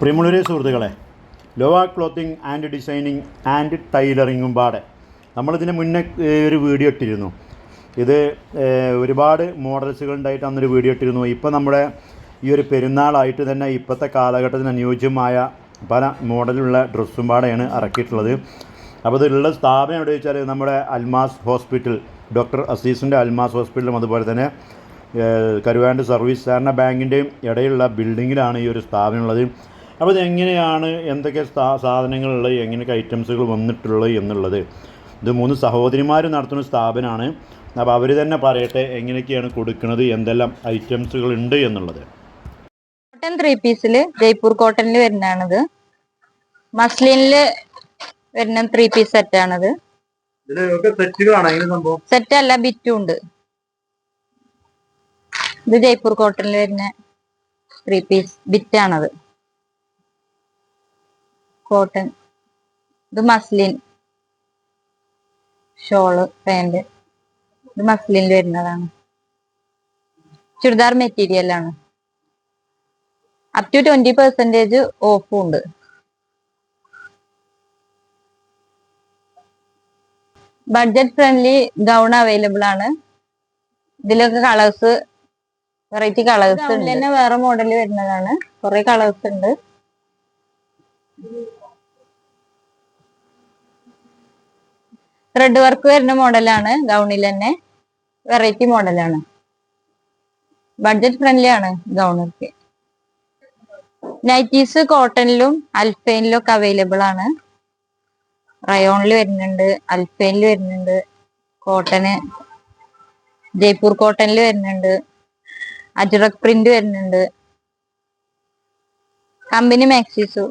പ്രിയമുള്ളവരെ സുഹൃത്തുക്കളെ ലോവ ക്ലോത്തിങ് ആൻഡ് ഡിസൈനിങ് ആൻഡ് ടൈലറിങ്ങും പാടെ നമ്മളിതിന് മുന്നേ ഒരു വീഡിയോ ഇട്ടിരുന്നു. ഇത് ഒരുപാട് മോഡൽസുകൾ ഉണ്ടായിട്ട് അന്നൊരു വീഡിയോ ഇട്ടിരുന്നു. ഇപ്പോൾ നമ്മുടെ ഈ ഒരു പെരുന്നാളായിട്ട് തന്നെ ഇപ്പോഴത്തെ കാലഘട്ടത്തിന് അനുയോജ്യമായ പല മോഡലുള്ള ഡ്രസ്സും പാടെയാണ് ഇറക്കിയിട്ടുള്ളത്. അപ്പോൾ ഇതിലുള്ള സ്ഥാപനം എവിടെ വെച്ചാൽ നമ്മുടെ അൽമാസ് ഹോസ്പിറ്റൽ ഡോക്ടർ അസീസിന്റെ അൽമാസ് ഹോസ്പിറ്റലും അതുപോലെ തന്നെ കരുവാണ്ട് സർവീസ് സഹകരണ ബാങ്കിന്റെയും ഇടയിലുള്ള ബിൽഡിങ്ങിലാണ് ഈ ഒരു സ്ഥാപനം ഉള്ളത്. അപ്പോൾ ഇതെങ്ങനെയാണ് എന്തൊക്കെ സ്ഥാ- സാധനങ്ങളുള്ളത് എങ്ങനെയൊക്കെ ഐറ്റംസുകൾ വന്നിട്ടുള്ളത് എന്നുള്ളത്. ഇത് മൂന്ന് സഹോദരിമാർ നടത്തുന്ന സ്ഥാപനമാണ്. അപ്പോൾ അവർ തന്നെ പറയട്ടെ എങ്ങനെയൊക്കെയാണ് കൊടുക്കുന്നത് എന്തെല്ലാം ഐറ്റംസുകൾ ഉണ്ട് എന്നുള്ളത്. കോട്ടൺ ത്രീ പീസിൽ ജയ്പൂർ കോട്ടണിൽ വരുന്നതാണിത്. മസ്ലിനിൽ വരുന്ന ത്രീ പീസ് സെറ്റാണിത് സെറ്റ് അല്ല ബിറ്റും ഉണ്ട്. ഇത് ജയ്പൂർ കോട്ടണിൽ വരുന്ന ത്രീ പീസ് ബിറ്റ് ആണത്. കോട്ടൺ. ഇത് മസ്ലിൻ ഷോൾ പാന്റ്. ഇത് മസ്ലിനിൽ വരുന്നതാണ്. ചുരിദാർ മെറ്റീരിയൽ ആണ്. അപ് ടു ട്വന്റി പെർസെന്റേജ് ഓഫും ഉണ്ട്. ബഡ്ജറ്റ് ഫ്രണ്ട്ലി ഗൗൺ അവൈലബിൾ ആണ്. ഇതിലൊക്കെ കളേഴ്സ് വെറൈറ്റി കളേഴ്സ് ഉണ്ട്. തന്നെ വേറെ മോഡൽ വരുന്നതാണ്. കുറെ കളേഴ്സ് ഉണ്ട്. ത്രെഡ് വർക്ക് വരുന്ന മോഡലാണ് ഗൗണിൽ തന്നെ വെറൈറ്റി മോഡലാണ് ബഡ്ജറ്റ് ഫ്രണ്ട്ലി ആണ് ഗൗണൊക്കെ. നൈറ്റീസ് കോട്ടണിലും അൽഫൈനിലും ഒക്കെ അവൈലബിൾ ആണ്. റയോണിൽ വരുന്നുണ്ട് അൽഫൈനിൽ വരുന്നുണ്ട് കോട്ടന് ജയ്പൂർ കോട്ടണിൽ വരുന്നുണ്ട് അജ്രക് പ്രിന്റ് വരുന്നുണ്ട്. കമ്പനി മാക്സീസ്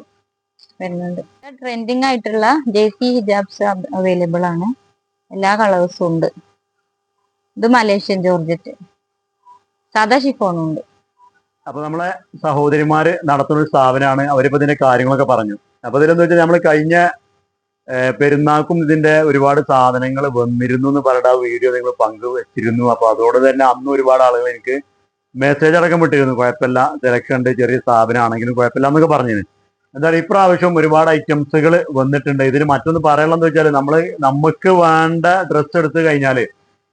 വരുന്നുണ്ട്. ട്രെൻഡിങ് ആയിട്ടുള്ള ജേസി ഹിജാബ്സ് അവൈലബിൾ ആണ്. എല്ലാ കളേഴ്സും ഉണ്ട്. ഇത് മലേഷ്യൻ ജോർജറ്റ്. സാധാ ഷിഫോണും ഉണ്ട്. അപ്പൊ നമ്മളെ സഹോദരിമാര് നടത്തുന്ന ഒരു സ്ഥാപനമാണ്. അവരിപ്പോ ഇതിന്റെ കാര്യങ്ങളൊക്കെ പറഞ്ഞു. അപ്പൊ ഇതിലെന്ന് വെച്ചാൽ നമ്മൾ കഴിഞ്ഞ പെരുന്നാൾക്കും ഇതിന്റെ ഒരുപാട് സാധനങ്ങൾ വന്നിരുന്നു എന്ന് പറഞ്ഞിട്ട് ആ വീഡിയോ നിങ്ങൾ പങ്കുവെച്ചിരുന്നു. അപ്പൊ അതോട് തന്നെ അന്ന് ഒരുപാട് ആളുകൾ എനിക്ക് മെസ്സേജ് അടക്കം വിട്ടിരുന്നു. കുഴപ്പമില്ല. തിരക്കുണ്ട്. ചെറിയ സ്ഥാപനമാണെങ്കിലും കുഴപ്പമില്ല എന്നൊക്കെ പറഞ്ഞിരുന്നു. എന്താണ് ഇപ്രാവശ്യം ഒരുപാട് ഐറ്റംസുകൾ വന്നിട്ടുണ്ട്. ഇതിന് മറ്റൊന്ന് പറയാനുള്ളതെന്ന് വെച്ചാൽ നമ്മൾ നമുക്ക് വേണ്ട ഡ്രസ്സ് എടുത്ത് കഴിഞ്ഞാൽ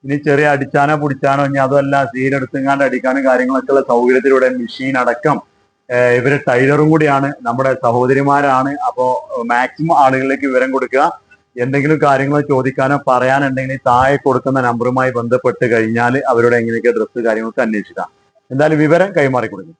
ഇനി ചെറിയ അടിച്ചാനോ പിടിച്ചാനോ ഇനി അതല്ല സീനെടുത്തുങ്ങാണ്ട് അടിക്കാനും കാര്യങ്ങളൊക്കെ ഉള്ള സൗകര്യത്തിലൂടെ മെഷീൻ അടക്കം ഇവർ ടൈലറും കൂടിയാണ് നമ്മുടെ സഹോദരിമാരാണ്. അപ്പോൾ മാക്സിമം ആളുകളിലേക്ക് വിവരം കൊടുക്കുക. എന്തെങ്കിലും കാര്യങ്ങൾ ചോദിക്കാനോ പറയാനുണ്ടെങ്കിൽ താഴെ കൊടുക്കുന്ന നമ്പറുമായി ബന്ധപ്പെട്ട് കഴിഞ്ഞാൽ അവരോട് എങ്ങനെയൊക്കെ ഡ്രസ്സ് കാര്യങ്ങളൊക്കെ അന്വേഷിക്കാം. എന്തായാലും വിവരം കൈമാറി കൊടുക്കും